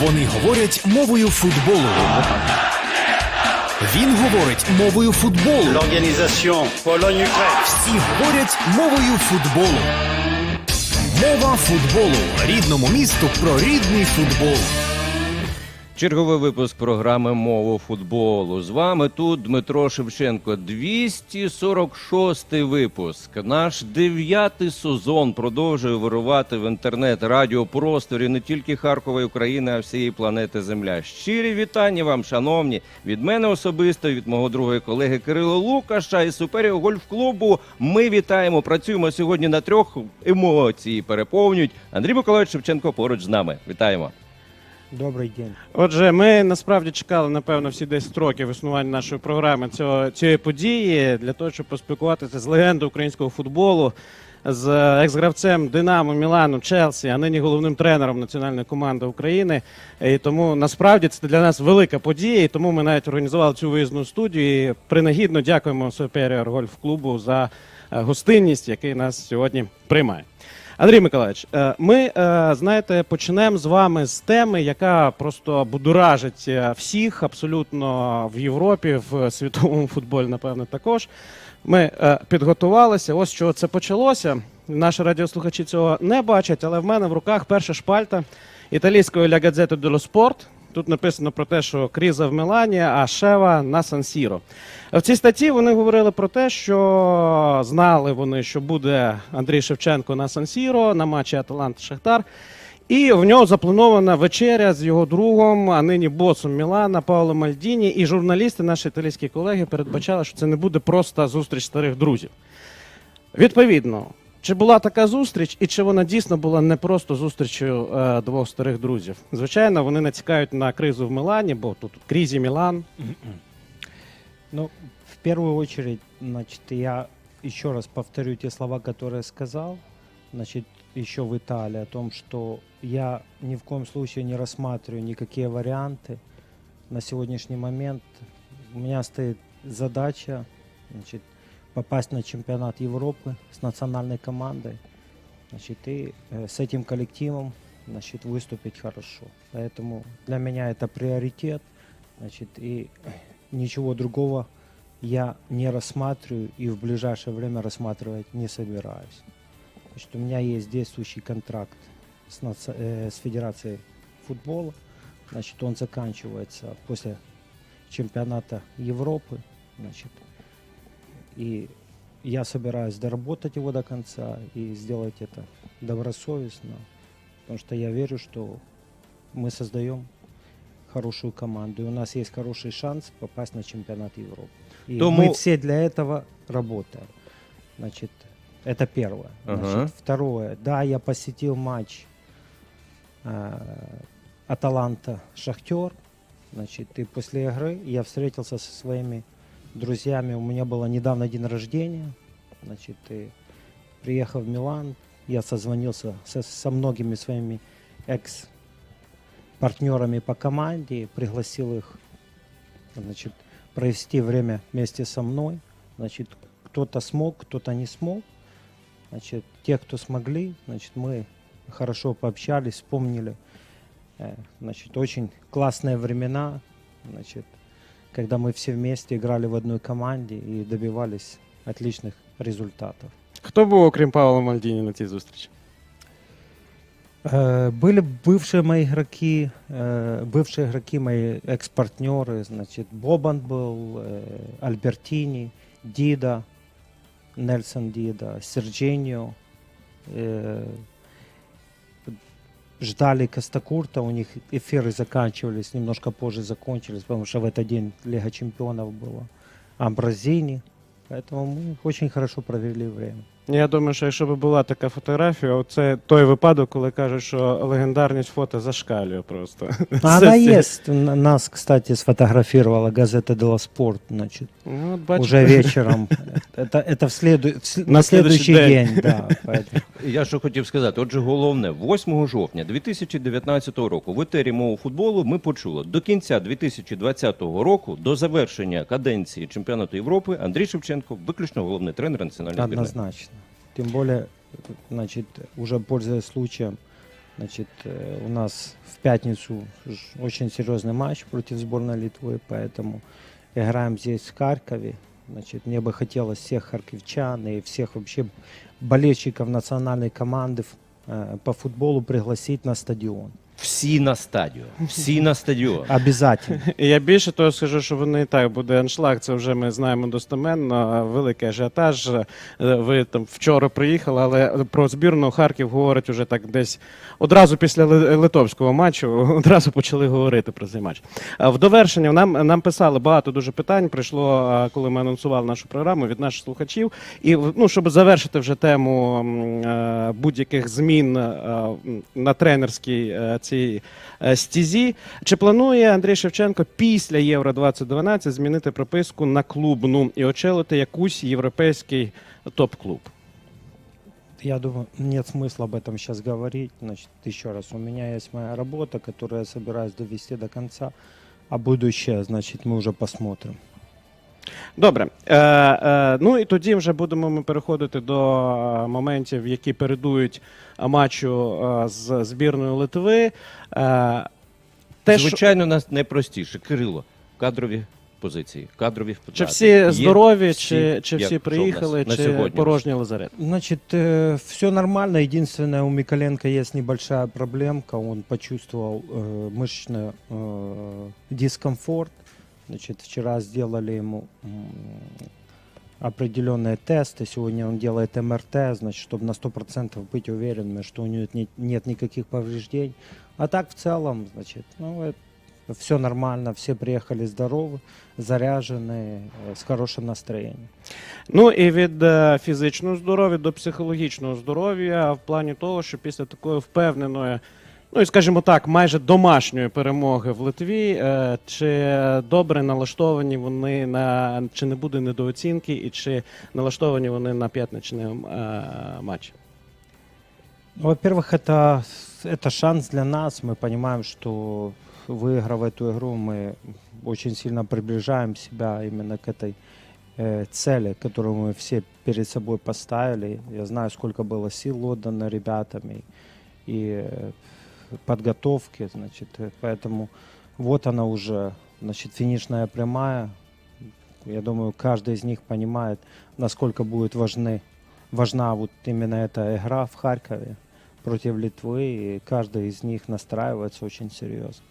Вони говорять мовою футболу. Він говорить мовою футболу. Всі говорять мовою футболу. Мова футболу. Рідному місту про рідний футбол. Черговий випуск програми Мову футболу. З вами тут Дмитро Шевченко. 246 випуск. Наш дев'ятий сезон продовжує вирувати в інтернет радіопросторі не тільки Харкова і України, а всієї планети Земля. Щирі вітання вам, шановні, від мене особисто, від мого другого колеги Кирила Лукаша і суперів гольф-клубу. Ми вітаємо. Працюємо сьогодні на трьох емоції переповнюють. Андрій Миколаївич Шевченко поруч з нами. Вітаємо. Добрий день. Отже, ми насправді чекали, напевно, всі 10 років існування нашої програми цього, цієї події для того, щоб поспілкуватися з легендою українського футболу, з екс-гравцем Динамо, Мілану, Челсі, а нині головним тренером національної команди України. І тому насправді це для нас велика подія. І тому ми навіть організували цю виїзну студію. І принагідно дякуємо Superior Гольф клубу за е, гостинність, який нас сьогодні приймає. Андрій Миколаївич, е, ми е, знаєте, почнемо з вами з теми, яка просто будуражить е, всіх абсолютно в Європі, в світовому футболі, напевно, також. Ми підготувалися. Ось що це почалося. Наші радіослухачі цього не бачать, але в мене в руках перша шпальта італійської Ля Газету дело Спорт. Тут написано про те, що кріза в Мілані, а Шева на Сан-Сіро. В цій статті вони говорили про те, що знали вони, що буде Андрій Шевченко на Сан-Сіро на матчі Аталанта Шахтар. І в нього запланована вечеря з його другом, а нині босом Мілана Пауло Мальдіні. І журналісти, наші італійські колеги, передбачали, що це не буде просто зустріч старих друзів. Відповідно, чи була така зустріч, і чи вона дійсно була не просто зустрічю е, двох старих друзів? Звичайно, вони натякають на кризу в Мілані, бо тут крізі Мілан. Ну, в первую очередь, значит, я еще раз повторю те слова, которые сказал, значит, еще в Италии, о том, что я ни в коем случае не рассматриваю никакие варианты. На сегодняшний момент у меня стоит задача, значит, попасть на чемпионат Европы с национальной командой, значит, и э, с этим коллективом, значит, выступить хорошо. Поэтому для меня это приоритет, значит, и ничего другого я не рассматриваю и в ближайшее время рассматривать не собираюсь. Значит, у меня есть действующий контракт с, наци- э, с Федерацией футбола. Значит, он заканчивается после чемпионата Европы. Значит, и я собираюсь доработать его до конца и сделать это добросовестно, потому что я верю, что мы создаем хорошую команду, и у нас есть хороший шанс попасть на чемпионат Европы. И Тому- мы все для этого работаем. Значит, это первое. Ага. Значит, второе. Да, я посетил матч э, Аталанта Шахтер. Значит, и после игры я встретился со своими друзьями. У меня было недавно день рождения. Значит, и приехав в Милан, я созвонился со, со многими своими экс-партнерами по команде, пригласил их значит, провести время вместе со мной. Значит, кто-то смог, кто-то не смог. Значит, те, кто смогли, значит, мы хорошо пообщались, вспомнили, э, значит, очень классные времена, значит, когда мы все вместе играли в одной команде и добивались отличных результатов. Хто був, окрім Павла Мальдіні, на цій зустрічі? Э, Были бывшие мои игроки, э, бывшие игроки мои экс-партнеры, значит, Бобан был, э, Альбертини, Дида, Нельсон Дида, Серджинио, э, ждали Костакурта, у них эфиры заканчивались, немножко позже закончились, потому что в этот день Лига Чемпионов была, Амбразини, поэтому мы очень хорошо провели время. Я думаю, що якщо б була така фотографія, це той випадок, коли кажуть, що легендарність фото зашкалює просто. А Це Она всі- есть. Н- Нас, кстати, сфотографировала газета «Дело Спорт», значит, Ну, от бачите. уже вечером. Это, это в следу... в с- На на следующий следующий день. день, да. поэтому. Я що хотів сказати, отже, головне, 8 жовтня 2019 року в етері мову футболу ми почули до кінця 2020 року, до завершення каденції чемпіонату Європи, Андрій Шевченко, виключно головний тренер національної збірної. Однозначно. Тем более, значит, уже пользуясь случаем, Значит, э, у нас в пятницу ж- очень серьезный матч против сборной Литвы, поэтому играем здесь в Харькове. Значит, мне бы хотелось всех харьковчан и всех вообще болельщиков национальной команды ф- э, по футболу пригласить на стадион. Всі на стадіон. Всі на стадіон. Обязательно. І я більше того скажу, що вони і так буде аншлаг. Це вже ми знаємо достеменно. Великий ажіотаж. Е, Ви там вчора приїхали, але про збірну Харків говорять уже так десь одразу після ли- литовського матчу. Одразу почали говорити про цей матч. А В довершення нам нам писали багато дуже питань. Прийшло, а, коли ми анонсували нашу програму від наших слухачів. І ну, щоб завершити вже тему м, е, будь-яких змін е, м, на тренерській е, цій е, стізі. Чи планує Андрій Шевченко після Євро 2012 змінити прописку на клубну і очолити якийсь європейський топ-клуб? Я думаю, нет смысла об этом сейчас говорить. Значит, еще раз, у меня есть моя работа, которую я собираюсь довести до конца, а будущее, значит, мы уже посмотрим. Добре. Е, е, ну і тоді вже будемо ми переходити до е, моментів, які передують е, матчу е, з збірною Литви. Е, те, що- Звичайно, нас найпростіше. Кирило, кадрові позиції, кадрові чи втрати. всі Є здорові, всі? чи, чи Як- всі що в нас приїхали, на чи сьогодні? порожній лазарет? Значит, все нормально. Единственное, у Миколенко есть небольшая проблемка. Он почувствовал э, мышечный э, дискомфорт. Значит, вчера сделали ему м, определенные тесты. Сегодня он делает МРТ, значит, чтобы на 100% быть уверенными, что у него нет, нет никаких повреждений. А так в целом, значит, ну, все нормально. Все приехали здоровы, заряженные, э, с хорошим настроением. Ну і від е, фізичного здоров'я до психологічного здоров'я в плані того, що після такої впевненої, ну і скажімо так, майже домашньої перемоги в Литві, е, чи добре налаштовані вони на чи не буде недооцінки, і чи налаштовані вони на п'ятничний е, матч? Ну, Во-первых, это, это шанс для нас. Мы понимаем, что выиграв эту игру, мы очень сильно приближаем себя именно к этой э, цели, которую мы все перед собой поставили. Я знаю, сколько было сил отдано ребятами и э, подготовки, значит, э, поэтому вот она уже, значит, финишная прямая. Я думаю, каждый из них понимает, насколько будет важны, важна вот именно эта игра в Харькове против Литвы, и каждый из них настраивается очень серьезно.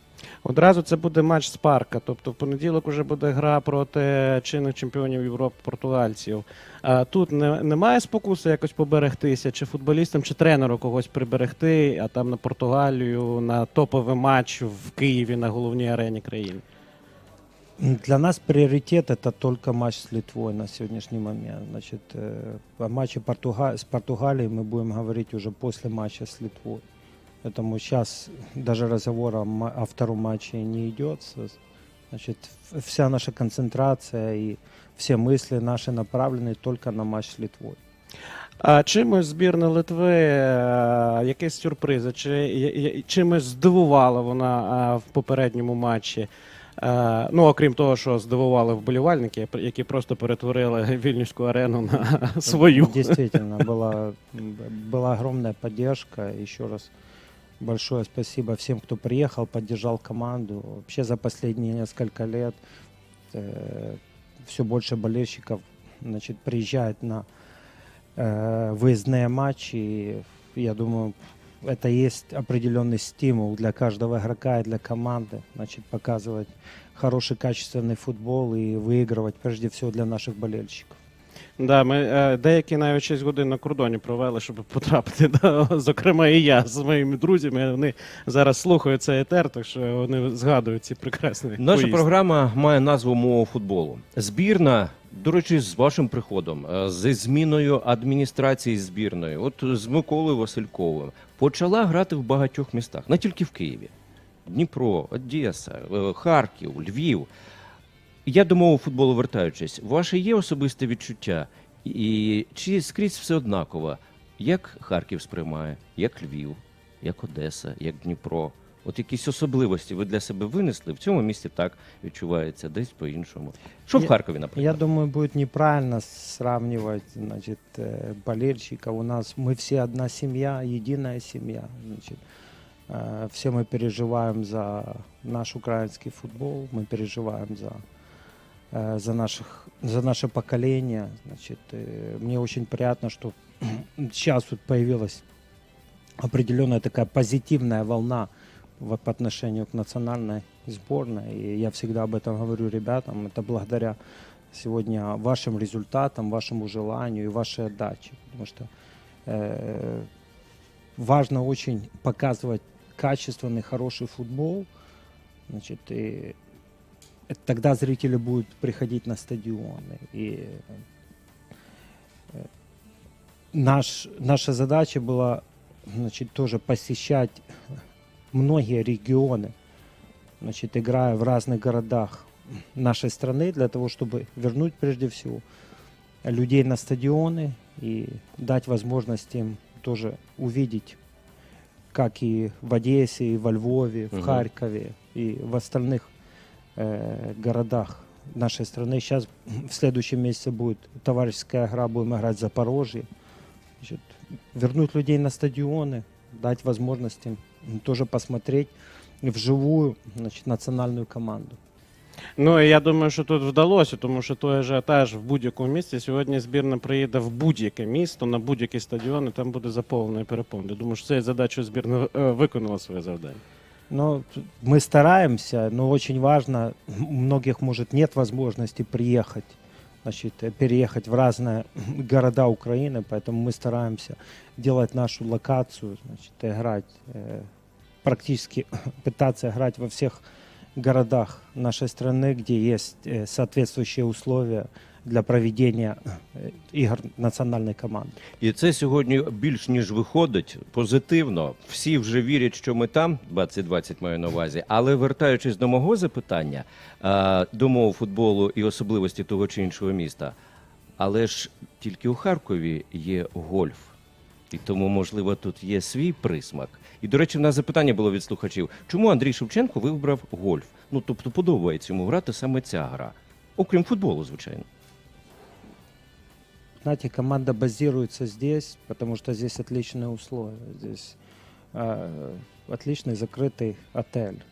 Одразу це буде матч з парка. Тобто в понеділок вже буде гра проти чинних чемпіонів Європи португальців. А тут не, немає спокуси якось поберегтися, чи футболістам, чи тренеру когось приберегти, а там на Португалію, на топовий матч в Києві на головній арені країни. Для нас приоритет это только матч с Литвой на сегодняшний момент. Значит, э, о матче Португа- с Португалией мы будем говорить уже после матча с Литвой. Поэтому сейчас даже разговор о, ма- о втором матче не идет. С- Значит, в- вся наша концентрация и все мысли наши направлены только на матч с Литвой. А чимось збірна Литви, е, якісь сюрпризи, чи я- я- чимось здивувала вона е, в попередньому матчі. Е, Ну, окрім того, що здивували вболівальники, які просто перетворили Вільнюську арену на свою. Действительно, была, была огромная поддержка. Еще раз большое спасибо всем, кто приехал, поддержал команду. Вообще за последние несколько лет все больше болельщиков значит, приезжает на э, выездные матчи. И я думаю, это есть определенный стимул для каждого игрока и для команды. Значит, показывать хороший, качественный футбол и выигрывать прежде всего для наших болельщиков. Да, ми е, деякі навіть 6 годин на кордоні провели, щоб потрапити. Да, зокрема, і я з моїми друзями. Вони зараз слухають цей етер, так що вони згадують ці прекрасні. Наша поїздки. програма має назву мова футболу. Збірна, до речі, з вашим приходом, е, зі зміною адміністрації збірної, от з Миколою Васильковим, почала грати в багатьох містах, не тільки в Києві. Дніпро, Одеса, е, Харків, Львів. Я до мови футболу вертаючись, ваше є особисте відчуття? І чи скрізь все однаково? Як Харків сприймає, як Львів, як Одеса, як Дніпро? От якісь особливості ви для себе винесли, в цьому місті так відчувається, десь по-іншому. Що в Я- Харкові, Я наприклад? думаю, будет неправильно сравнивать, значит, э, болельщиков. У нас мы все одна семья, единая семья. Значит, Э, Все мы переживаем за наш украинский футбол, мы переживаем за, э, за, наших, за наше поколение. Значит, э, мне очень приятно, что сейчас вот появилась определенная такая позитивная волна в- по отношению к национальной сборной. И я всегда об этом говорю ребятам. Это благодаря сегодня вашим результатам, вашему желанию и вашей отдаче. Потому что э, важно очень показывать качественный, хороший футбол. Значит, и это тогда зрители будут приходить на стадионы. И э, наш, наша задача была значит, тоже посещать многие регионы, значит, играя в разных городах нашей страны для того, чтобы вернуть прежде всего людей на стадионы и дать возможность им тоже увидеть, как и в Одессе, и во Львове, в Мгм. Харькове, и в остальных городах нашей страны. Сейчас в следующем месяце будет товарищеская игра, будем играть в Запорожье. Значит, вернуть людей на стадионы, дать возможность им тоже посмотреть вживую значит, национальную команду. Ну я думаю, що тут вдалося, тому що той ажіотаж в будь-якому місті. Сьогодні збірна приїде в будь-яке місто, на будь-який стадіон, і там буде заповнений переповнений. Я думаю, що цією задачою збірна е, виконала своє завдання. Но т- мы стараемся, но очень важно, у многих, может, нет возможности приехать, значит, э, переехать в разные города Украины, поэтому мы стараемся делать нашу локацию, значит, играть, э, практически пытаться играть во всех городах нашей страны, где есть э, соответствующие условия для проведения э, игр национальной команды. І це сьогодні більш ніж виходить позитивно. Всі вже вірять, що ми там, 2020 маю на увазі. Але вертаючись до мого запитання, до мов футболу і особливості того чи іншого міста. Але ж тільки у Харкові є гольф. І тому, можливо, тут є свій присмак. І, до речі, в нас запитання було від слухачів: чому Андрій Шевченко вибрав гольф? Ну, тобто подобається йому грати саме ця гра. Окрім футболу, звичайно. Знаете, команда базируется здесь, потому что здесь отличные условия. Здесь э, отличный закрытый отель,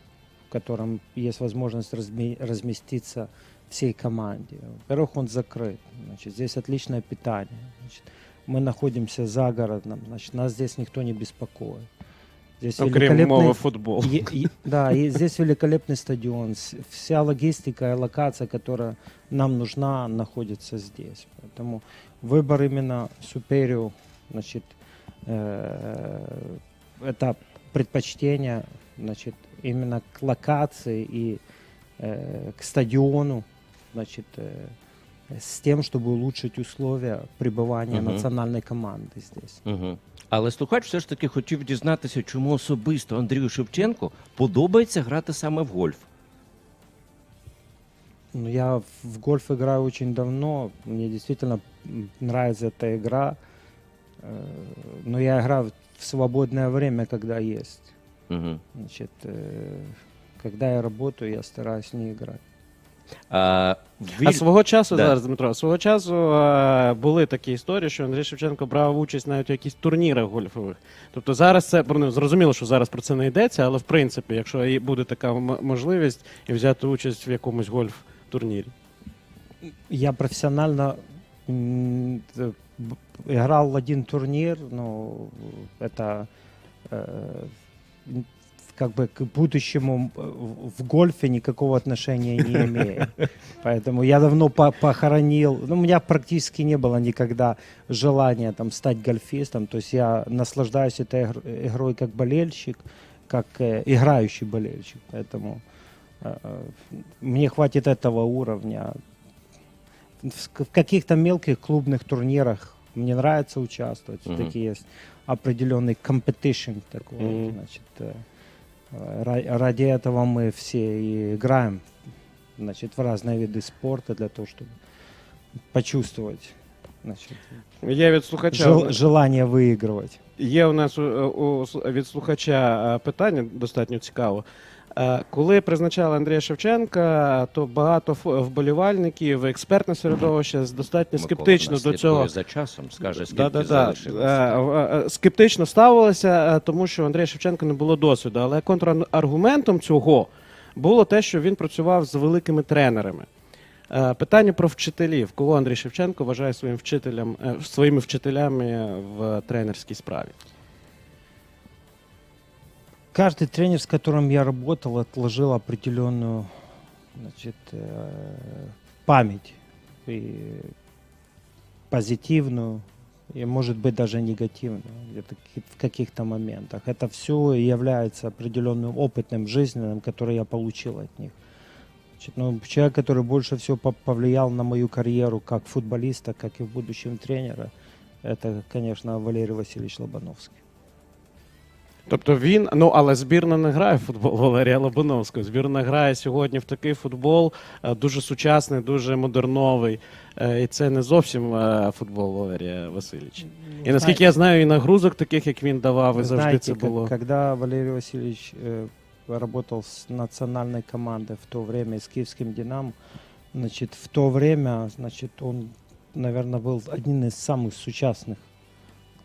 в котором есть возможность разме- разместиться всей команде. Во-первых, он закрыт. Значит, здесь отличное питание. Значит, мы находимся за городом, значит, нас здесь никто не беспокоит. Здесь Окрім великолепный- мови футболу. Е- и- да, и здесь великолепный стадион. Вся логистика и локация, которая нам нужна, находится здесь. Поэтому выбор именно Суперио, значит, э, это предпочтение, значит, именно к локации и э, к стадиону, значит, э, с тем, чтобы улучшить условия пребывания Мгм. национальной команды здесь. Угу. Але слухач все ж таки хотів дізнатися, чому особисто Андрію Шевченку подобається грати саме в гольф. Ну, я в гольф играю очень давно. Мне действительно м, нравится эта игра. Э, Но я играю в свободное время, когда есть. Угу. Значит, э, когда я работаю, я стараюсь не играть. А, А віль... свого часу Да. зараз, Дмитро, свого часу е, були такі історії, що Андрій Шевченко брав участь навіть у якісь турнірах гольфових. Тобто зараз це ну, зрозуміло, що зараз про це не йдеться, але в принципі, якщо і буде така м- можливість і взяти участь в якомусь гольф-турнірі. Я профессионально м, т- б- играл в один турнир, но это э, м, как бы к будущему э, в в гольфе никакого отношения не имеет. Поэтому я давно по- похоронил. Ну, у меня практически не было никогда желания там стать гольфистом. То есть я наслаждаюсь этой игр- игрой как болельщик, как э, играющий болельщик. Поэтому э, мне хватит этого уровня в, ск- в каких-то мелких клубных турнирах мне нравится участвовать. Мгм. Все-таки есть определенный competition такой. Мгм. Значит, э, э, ра- ради этого мы все и играем значит, в разные виды спорта для того, чтобы почувствовать значит, Є від слухача. жел- желание выигрывать. Є у нас у, у, с- від слухача е, питання достатньо цікаво. Е, Коли призначали Андрія Шевченка, то багато вболівальників, експертне середовище достатньо скептично до цього за часом. Скаже, скільки Да, да. Е, е, Скептично ставилося, тому що Андрія Шевченка не було досвіду. Але контраргументом цього було те, що він працював з великими тренерами. Питання про вчителів. Кого Андрій Шевченко вважає своїм вчителем, е, своїми вчителями в тренерській справі? Каждый тренер, с которым я работал, отложил определенную значит, э, память. И позитивную, и, может быть, даже негативную в каких-то моментах. Это все является определенным опытным жизненным, который я получил от них. Значит, ну, человек, который больше всего по- повлиял на мою карьеру как футболиста, как и в будущем тренера, это, конечно, Валерий Васильевич Лобановский. Тобто він, ну але збірна не грає в футбол Валерія Лобановського. Збірна грає сьогодні в такий футбол е, дуже сучасний, дуже модерновий. Е, І це не зовсім е, футбол Валерія Васильовича. І наскільки я знаю, і нагрузок таких, як він давав, і Вы завжди знаете, це как- було. когда Валерий Васильевич э, работал с национальной командой в то время с киевским «Динамо», значит, в то время, значит, он, наверное, был одним из самых сучасных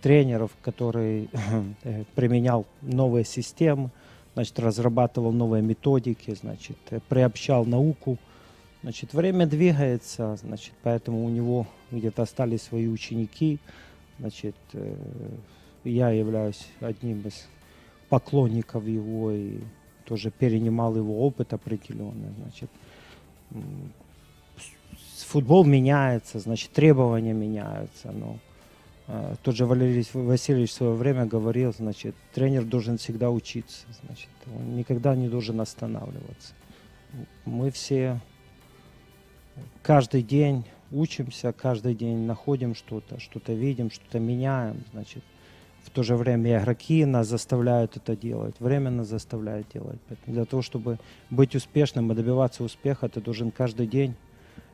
тренеров, который э, применял новые системы, значит, разрабатывал новые методики, значит, э, приобщал науку. Значит, время двигается, значит, поэтому у него где-то остались свои ученики. Значит, э, я являюсь одним из поклонников его и тоже перенимал его опыт определенный. Значит, м, с- футбол меняется, значит, требования меняются. Но э, тот же Валерий Васильевич в свое время говорил, значит, тренер должен всегда учиться, значит, он никогда не должен останавливаться. Мы все каждый день учимся, каждый день находим что-то, что-то видим, что-то меняем, значит. В то же время игроки нас заставляют это делать, время нас заставляет делать. Поэтому для того, чтобы быть успешным и добиваться успеха, ты должен каждый день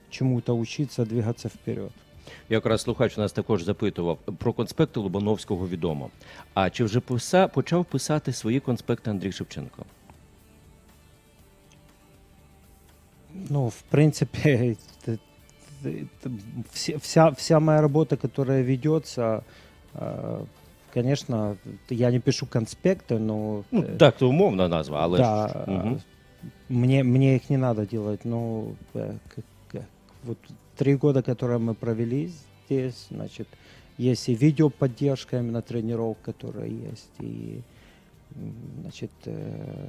чему-то учиться, двигаться вперед. Якраз слухач нас також запитував про конспекти Лобановського відомо. А чи вже писа, почав писати свої конспекти Андрій Шевченко? Ну, в принципе, т- т- т- все- вся, вся моя работа, которая ведется, э, конечно, я не пишу конспекты, но... Ну, э, так, то умовна назва, але да, ж. Мгм. мне, мне их не надо делать, но э, к- к- вот три года, которые мы провели здесь, значит, есть и видеоподдержка именно тренеров, которая есть, и, м, значит, э,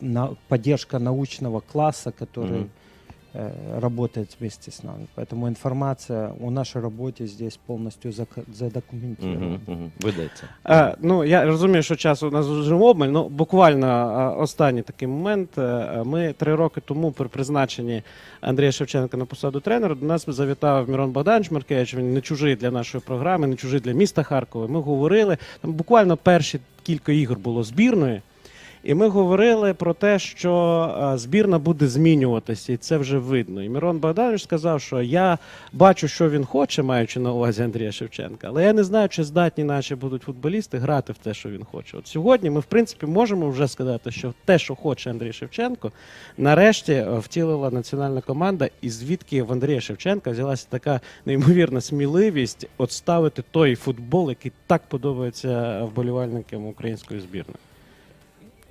на- поддержка научного класса, который Мгм. э, работает вместе с нами. Поэтому информация о нашей работе здесь полностью задокументирована. Мгм, мгм. Ведеться. Е, ну, я розумію, що часу у нас дуже обмаль, ну буквально е, останній такий момент. Е, Ми три роки тому при призначенні Андрія Шевченка на посаду тренера до нас завітав Мірон Богданович Маркевич. Він не чужий для нашої програми, не чужий для міста Харкова. Ми говорили там буквально перші кілька ігор було збірної. І ми говорили про те, що е, збірна буде змінюватися, і це вже видно. І Мирон Богданович сказав, що я бачу, що він хоче, маючи на увазі Андрія Шевченка, але я не знаю, чи здатні наші будуть футболісти грати в те, що він хоче. От сьогодні ми, в принципі, можемо вже сказати, що те, що хоче Андрій Шевченко, нарешті е, втілила національна команда, і звідки в Андрія Шевченка взялася така неймовірна сміливість от ставити той футбол, який так подобається вболівальникам української збірної.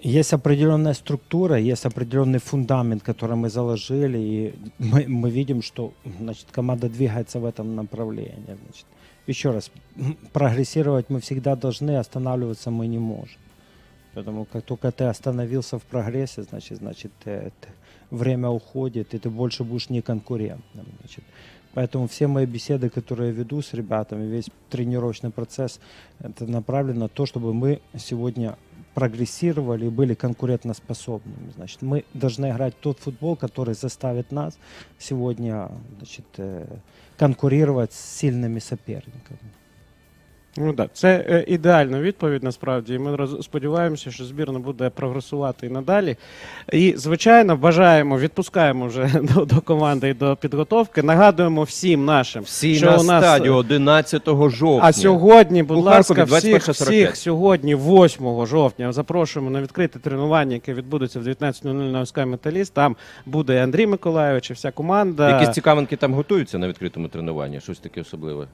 Есть определенная структура, есть определенный фундамент, который мы заложили, и мы, мы видим, что значит, команда двигается в этом направлении. Значит. Еще раз, прогрессировать мы всегда должны, останавливаться мы не можем. Поэтому как только ты остановился в прогрессе, значит, значит э, т- время уходит, и ты больше будешь не конкурентным. Значит. Поэтому все мои беседы, которые я веду с ребятами, весь тренировочный процесс, это направлено на то, чтобы мы сегодня прогрессировали и были конкурентоспособными. Значит, мы должны играть тот футбол, который заставит нас сегодня значит, э, конкурировать с сильными соперниками. Ну да, це е, ідеальна відповідь насправді. І ми роз- сподіваємося, що збірна буде прогресувати і надалі. І, звичайно, бажаємо, відпускаємо вже до, до команди і до підготовки. Нагадуємо всім нашим, Всі що на у нас стадіо 11 жовтня. А сьогодні, будь У ласка, Харкові всіх, всіх сьогодні, 8 жовтня, запрошуємо на відкрите тренування, яке відбудеться в 19.00 на СК Металіст. Там буде Андрій Миколайович і вся команда. Якісь цікавинки там готуються на відкритому тренуванні, щось таке особливе.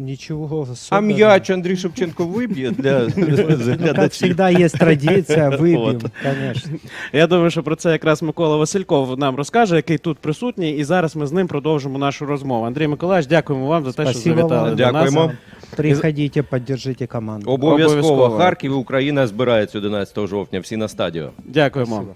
Ничего А особенного. м'яч Андрій Шевченко виб'є для Ну, как глядачів. всегда, есть традиция, выбьем, Вот. конечно. Я думаю, що про це якраз Микола Васильков нам розкаже, який тут присутній, і зараз ми з ним продовжимо нашу розмову. Андрій Миколаївич, дякуємо вам за те, що Спасибо завітали вам. до нас. Дякуємо. Приходите, поддержите команду. Обов'язково Обов'язково. Харків і Україна збирається 11 жовтня. Всі на стадіо. Дякуємо. Спасибо.